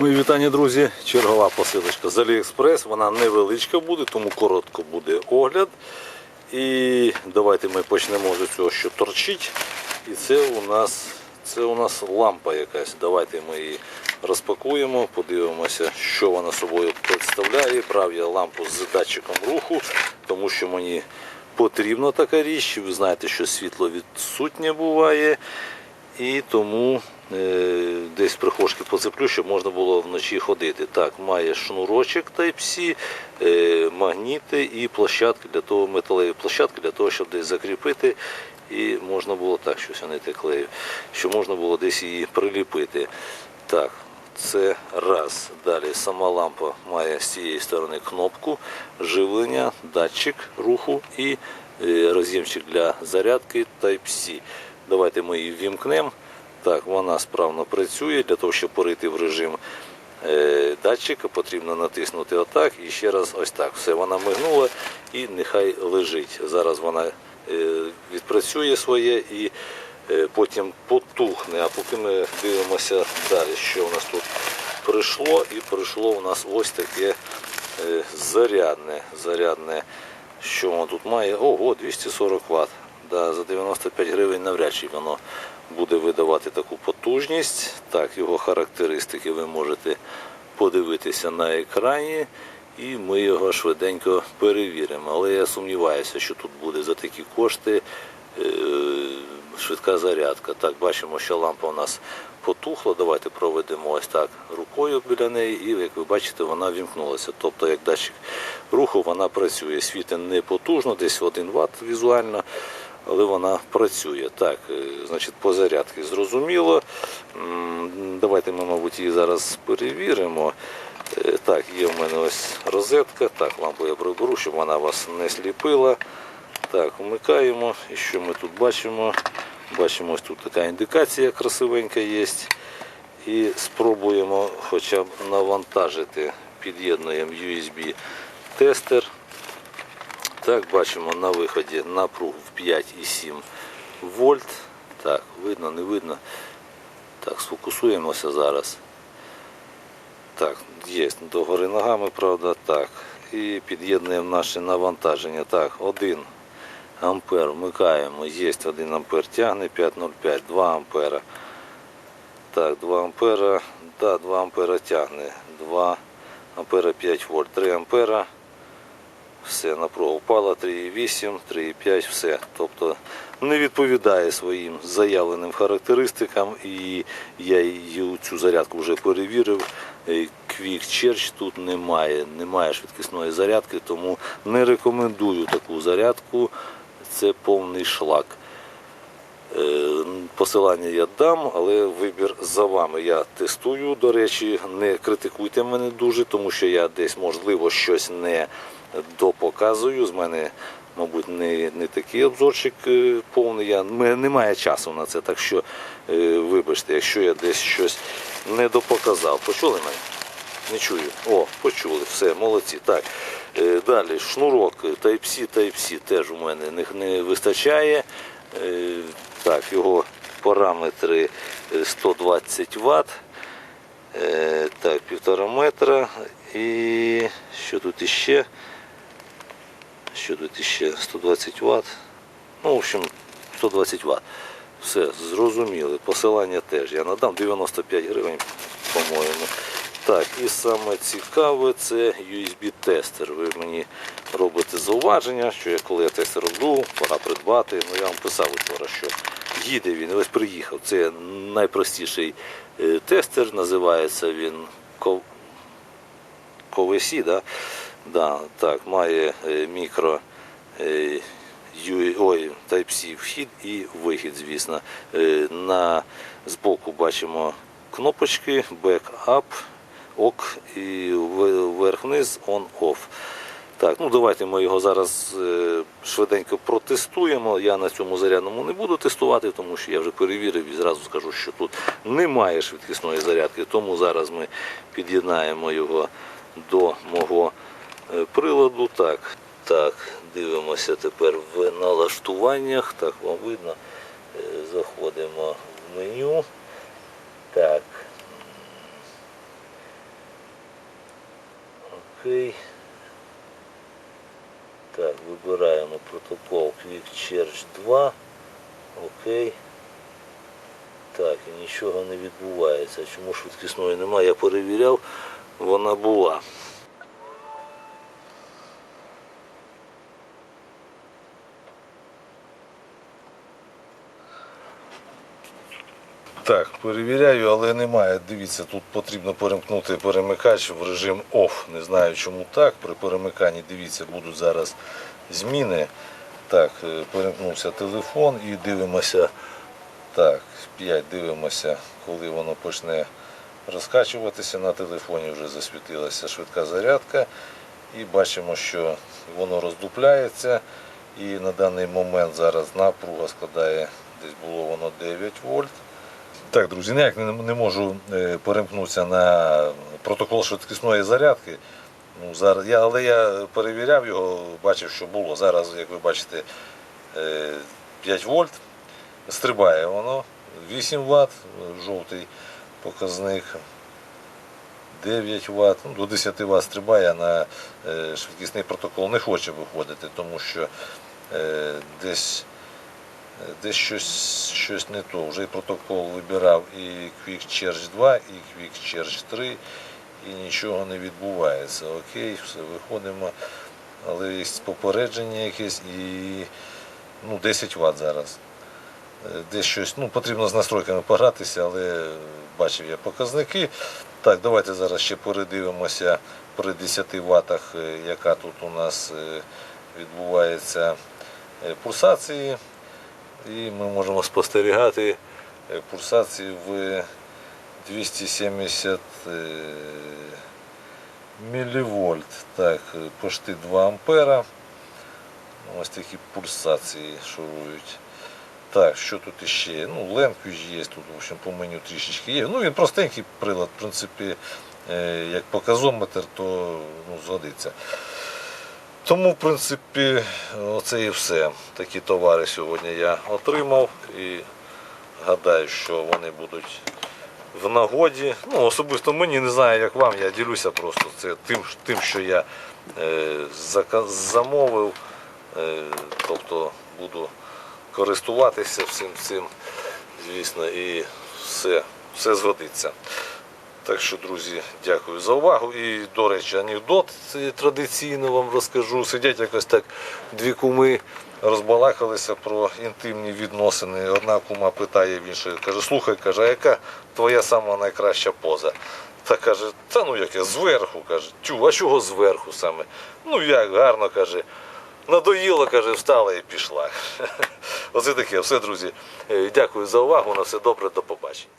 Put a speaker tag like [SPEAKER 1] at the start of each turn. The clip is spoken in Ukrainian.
[SPEAKER 1] Мої вітання, друзі. Чергова посилочка з Аліекспрес. Вона невеличка буде, тому коротко буде огляд. І давайте ми почнемо з цього, що торчить. І це у нас це у нас лампа якась. Давайте ми її розпакуємо, подивимося, що вона собою представляє. Брав я лампу з датчиком руху, тому що мені потрібна така річ. Ви знаєте, що світло відсутнє буває. І тому десь прихожки поцеплю, щоб можна було вночі ходити. Так, має шнурочок Type-C, е, магніти і площадки для того, металеві площадки для того, щоб десь закріпити. І можна було так, щось не клею, що можна було десь її приліпити. Так, це раз. Далі сама лампа має з цієї сторони кнопку, живлення, датчик руху і е, роз'ємчик для зарядки Type-C. Давайте ми її ввімкнемо. Так, вона справно працює. Для того, щоб перейти в режим е, датчика, потрібно натиснути отак і ще раз ось так. Все, вона мигнула і нехай лежить. Зараз вона е, відпрацює своє і е, потім потухне. А поки ми дивимося далі, що у нас тут прийшло. І прийшло у нас ось таке зарядне. зарядне. Що воно тут має? Ого, 240 Вт. Да, за 95 гривень навряд чи воно буде видавати таку потужність. Так, його характеристики ви можете подивитися на екрані, і ми його швиденько перевіримо. Але я сумніваюся, що тут буде за такі кошти е, швидка зарядка. Так, бачимо, що лампа у нас потухла. Давайте проведемо ось так рукою біля неї, і як ви бачите, вона вімкнулася. Тобто, як датчик руху, вона працює. Світить не потужно, десь 1 Вт візуально. Але вона працює. Так, е, значить, по зарядці зрозуміло. Давайте ми, мабуть, її зараз перевіримо. Е, Так, є в мене ось розетка. Так, лампу я приберу, щоб вона вас не сліпила. Так, вмикаємо. І що ми тут бачимо? Бачимо, ось тут така індикація красивенька є. І спробуємо хоча б навантажити. Під'єднуємо USB тестер. Так, бачимо на виході напруг в 5,7 вольт. Так, видно, не видно. Так, сфокусуємося зараз. Так, є догори ногами, правда, так. І під'єднуємо наше навантаження. Так, 1 ампер вмикаємо. Є 1 ампер тягне 5,05, 2 ампера. Так, 2 ампера, да, 2 ампера тягне. 2 ампера 5 вольт, 3 ампера. Все, напруга впала 3,8, 3,5, все. Тобто не відповідає своїм заявленим характеристикам. І я її цю зарядку вже перевірив. Е, Quick Charge тут немає, немає швидкісної зарядки, тому не рекомендую таку зарядку. Це повний шлак. Е, Посилання я дам, але вибір за вами. Я тестую, до речі, не критикуйте мене дуже, тому що я десь, можливо, щось не допоказую. З мене, мабуть, не, не такий обзорчик е, повний. Я, немає часу на це, так що е, вибачте, якщо я десь щось не допоказав. Почули мене? Не чую. О, почули, все, молодці. Так. Е, Далі шнурок Type-C, Type-C теж у мене не, не вистачає. Так, його параметри е, 120 Вт. Так, півтора метра. І що тут іще? Що тут іще? 120 Вт. Ну, в общем, 120 Вт. Все, зрозуміли. Посилання теж я надам 95 гривень, по-моєму. Так, і саме цікаве це USB-тестер. Ви мені робите зауваження, що я коли я тестер роблю, пора придбати. Ну я вам писав вчора, що їде він, ось приїхав. Це найпростіший е, тестер, називається він Ковесі, да? Да, так, має е, мікро е, Type-C вхід і вихід, звісно. Е, На збоку бачимо кнопочки Backup, ок і вверх-вниз on-off. Так, ну давайте ми його зараз швиденько протестуємо. Я на цьому зарядному не буду тестувати, тому що я вже перевірив і зразу скажу, що тут немає швидкісної зарядки. Тому зараз ми під'єднаємо його до мого приладу. Так, так, дивимося тепер в налаштуваннях. Так, вам видно. Е, Заходимо в меню. Так. Окей. Так, вибираємо протокол Quick Charge 2. Окей. Так, і нічого не відбувається. Чому швидкісної немає? Я перевіряв, вона була. Так, перевіряю, але немає. Дивіться, тут потрібно перемкнути перемикач в режим OFF. Не знаю чому так. При перемиканні, дивіться, будуть зараз зміни. Так, е, перемкнувся телефон і дивимося. Так, 5 дивимося, коли воно почне розкачуватися. На телефоні вже засвітилася швидка зарядка. І бачимо, що воно роздупляється. І на даний момент зараз напруга складає, десь було воно 9 вольт. Так, друзі, ніяк не, не можу е, перемкнутися на протокол швидкісної зарядки. Ну, зараз, я, але я перевіряв його, бачив, що було. Зараз, як ви бачите, е, 5 вольт. Стрибає воно, 8 Вт, жовтий показник. 9 Вт, ну, до 10 Вт стрибає, на е, швидкісний протокол не хоче виходити, тому що е, десь Е, десь щось, щось не то. Вже і протокол вибирав і Quick Charge 2, і Quick Charge 3, і нічого не відбувається. Окей, все, виходимо. Але є попередження якесь і ну, 10 Вт зараз. Е, Десь щось, ну, потрібно з настройками погратися, але бачив я показники. Так, давайте зараз ще передивимося при 10 Вт, яка тут у нас е, відбувається е, пульсації. І ми можемо спостерігати е, пульсації в 270 е, мілівольт. Так, е, почти 2 ампера. Ось такі пульсації шурують. Так, що тут іще? Ну, ленквіж є, тут в общем, по меню трішечки є. Ну, він простенький прилад, в принципі, як показометр, то ну, згодиться. Тому, в принципі, оце і все. Такі товари сьогодні я отримав і гадаю, що вони будуть в нагоді. Ну, особисто мені не знаю, як вам, я ділюся просто це тим, тим що я е, замовив. Е, тобто буду користуватися всім цим, звісно, і все, все згодиться. Так що, друзі, дякую за увагу. І, до речі, анекдот традиційно вам розкажу. Сидять якось так дві куми розбалакалися про інтимні відносини. Одна кума питає в іншої, каже, слухай, каже, а яка твоя сама найкраща поза? Та каже, та ну яке, зверху, каже, тю, а чого зверху саме? Ну як, гарно каже. Надоїло, каже, встала і пішла. Оце таке, все, друзі. Е, Дякую за увагу. На все добре, до побачення.